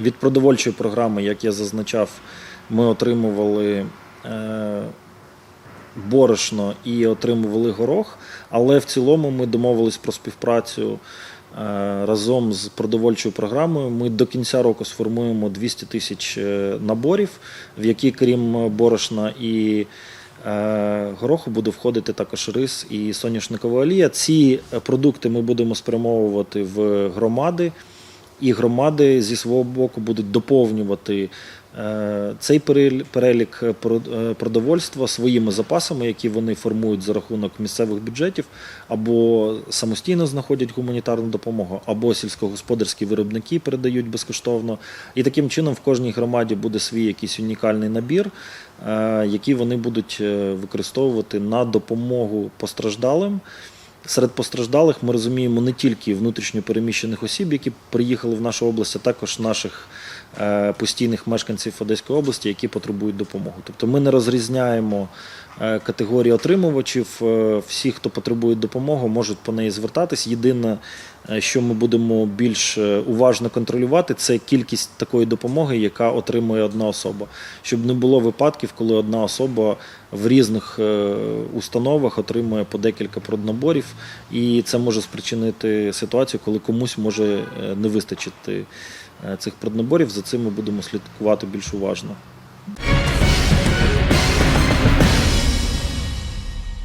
Від продовольчої програми, як я зазначав, ми отримували е, борошно і отримували горох, але в цілому ми домовились про співпрацю е, разом з продовольчою програмою. Ми до кінця року сформуємо 200 тисяч е, наборів, в які, крім борошна і гороху, буде входити також рис і соняшникова олія. Ці продукти ми будемо спрямовувати в громади. І громади зі свого боку будуть доповнювати е, цей перелік е, е, продовольства своїми запасами, які вони формують за рахунок місцевих бюджетів, або самостійно знаходять гуманітарну допомогу, або сільськогосподарські виробники передають безкоштовно. І таким чином в кожній громаді буде свій якийсь унікальний набір, який вони будуть використовувати на допомогу постраждалим. Серед постраждалих ми розуміємо не тільки внутрішньо переміщених осіб, які приїхали в нашу область, а також наших е, постійних мешканців Одеської області, які потребують допомоги. Тобто ми не розрізняємо е, категорії отримувачів. Е, Всі, хто потребує допомоги, можуть по неї звертатись. Єдине, що ми будемо більш е, уважно контролювати, це кількість такої допомоги, яка отримує одна особа, щоб не було випадків, коли одна особа в різних е, установах отримує по декілька проднаборів, і це може спричинити ситуацію, коли комусь може е, не вистачити е, цих проднаборів. За цим ми будемо слідкувати більш уважно.